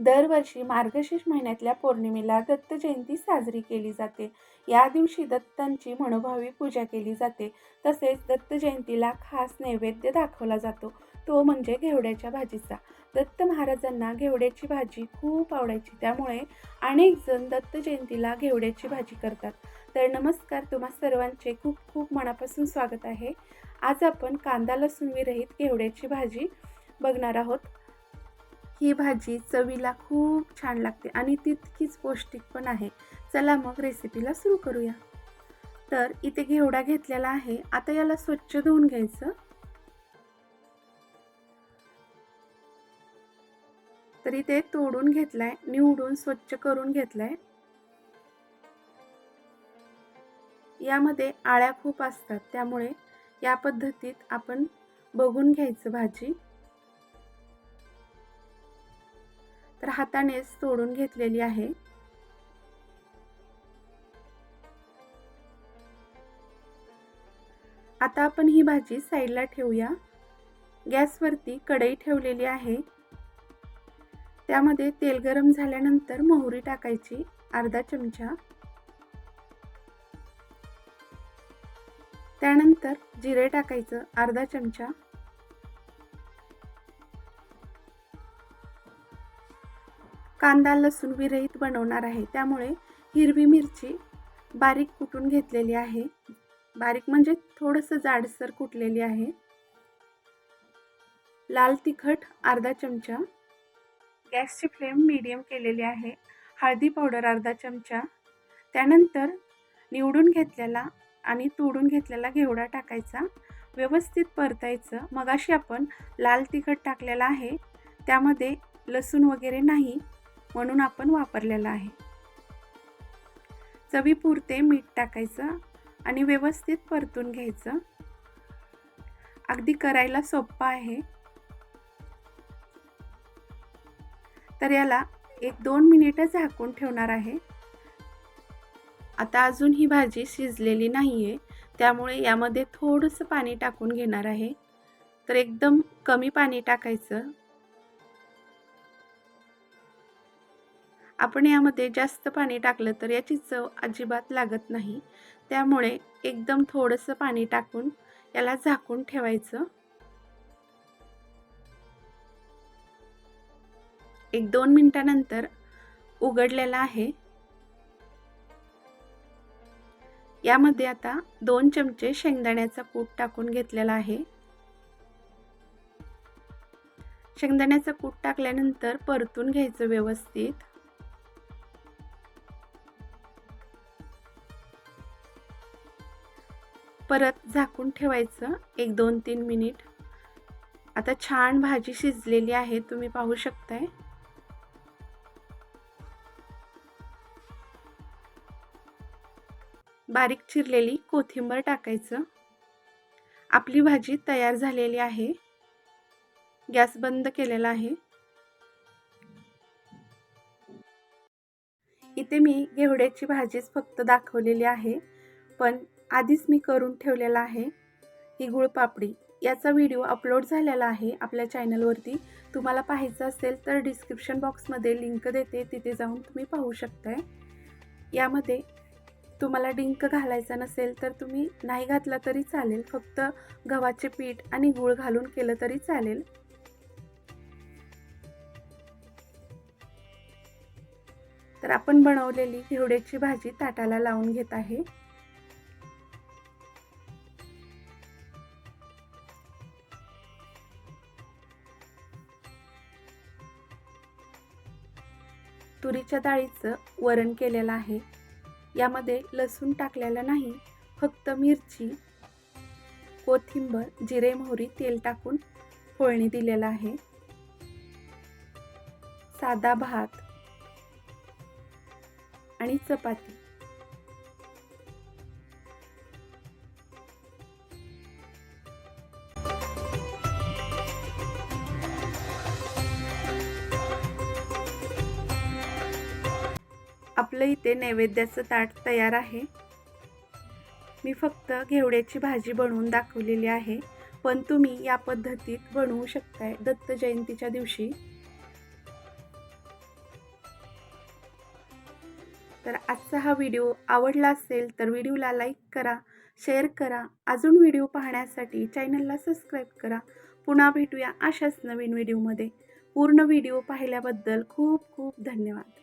दरवर्षी मार्गशीर्ष महिन्यातल्या पौर्णिमेला दत्त जयंती साजरी केली जाते. या दिवशी दत्तांची मनोभावी पूजा केली जाते. तसेच दत्त जयंतीला खास नैवेद्य दाखवला जातो. तो म्हणजे घेवड्याच्या भाजीचा. दत्त महाराजांना घेवड्याची भाजी खूप आवडायची. त्यामुळे अनेक जण दत्त जयंतीला घेवड्याची भाजी करतात. तर नमस्कार तुम्हा सर्वांचे खूप खूप मनापासून स्वागत आहे. आज आपण कांदा लसूण विरहित घेवड्याची भाजी बघणार आहोत. ही भाजी चवीला खूप छान लागते आणि तितकीच पौष्टिक पण आहे. चला मग रेसिपीला सुरू करूया. तर इथे घेवडा घेतलेला आहे. आता याला स्वच्छ धुवून घ्यायचं. तर इथे तोडून घेतलाय निवडून स्वच्छ करून घेतलाय. यामध्ये आळ्या खूप असतात त्यामुळे या पद्धतीत आपण बघून घ्यायचं भाजी. तर हातानेच तोडून घेतलेली आहे. आता आपण ही भाजी साईडला ठेवूया. गॅसवरती कढई ठेवलेली आहे. त्यामध्ये तेल गरम झाल्यानंतर मोहरी टाकायची अर्धा चमचा. त्यानंतर जिरे टाकायचं अर्धा चमचा. कांदा लसूण विरहित बनवणार आहे. त्यामुळे हिरवी मिरची बारीक कुटून घेतलेली आहे. बारीक म्हणजे थोडंसं जाडसर कुटलेली आहे. लाल तिखट अर्धा चमचा. गॅसची फ्लेम मीडियम केलेली आहे. हळदी पावडर अर्धा चमचा. त्यानंतर निवडून घेतलेला आणि तोडून घेतलेला घेवडा टाकायचा. व्यवस्थित परतायचं. मगाशी आपण लाल तिखट टाकलेला आहे. त्यामध्ये लसूण वगैरे नाही. म्हणून आपण वापरलेला आहे. चवीपुरते मीठ टाकायचं आणि व्यवस्थित परतून घ्यायचं. अगदी करायला सोपं आहे. तर याला एक दोन मिनिटं झाकून ठेवणार आहे. आता अजून ही भाजी शिजलेली नाही आहे त्यामुळे यामध्ये थोडंसं पाणी टाकून घेणार आहे. तर एकदम कमी पाणी टाकायचं. आपण यामध्ये जास्त पाणी टाकलं तर याची चव अजिबात लागत नाही. त्यामुळे एकदम थोडंसं पाणी टाकून याला झाकून ठेवायचं. एक दोन मिनटानंतर उघडलेला आहे. यामध्ये आता दोन चमचे शेंगदाण्याचा कूट टाकून घेतलेला आहे. शेंगदाण्याचा कूट टाकल्यानंतर परतून घ्यायचं व्यवस्थित. परत झाकून ठेवायचं एक दोन तीन मिनिट. आता छान भाजी शिजलेली आहे तुम्ही पाहू शकताय. बारीक चिरलेली कोथिंबर टाकायचं. आपली भाजी तयार झालेली आहे. गॅस बंद केलेला आहे. इथे मी घेवड्याची भाजीच फक्त दाखवलेली आहे पण आधीच मी करून ठेवलेला आहे. ही गुळपापडी याचा व्हिडिओ अपलोड झालेला आहे आपल्या चॅनलवरती तुम्हाला पाहायचं असेल तर डिस्क्रिप्शन बॉक्समध्ये लिंक देते. तिथे जाऊन तुम्ही पाहू शकताय. यामध्ये तुम्हाला डिंक घालायचा नसेल तर तुम्ही नाही घातला तरी चालेल. फक्त गव्हाचे पीठ आणि गूळ घालून केलं तरी चालेल. तर आपण बनवलेली घेवड्याची भाजी ताटाला लावून घेत आहे. तुरीच्या डाळीचं वरण केलेलं आहे. यामध्ये लसूण टाकलेलं नाही फक्त मिरची कोथिंबर जिरे मोहरी तेल टाकून फोळणी दिलेलं आहे. साधा भात आणि चपाती. आपलं इथे नैवेद्याचं ताट तयार आहे. मी फक्त घेवड्याची भाजी बनवून दाखवलेली आहे. पण तुम्ही या पद्धतीत बनवू शकताय दत्त जयंतीच्या दिवशी. तर आजचा हा व्हिडिओ आवडला असेल तर व्हिडिओला लाईक करा शेअर करा. अजून व्हिडिओ पाहण्यासाठी चॅनलला सबस्क्राईब करा. पुन्हा भेटूया अशाच नवीन व्हिडिओमध्ये. पूर्ण व्हिडिओ पाहिल्याबद्दल खूप खूप धन्यवाद.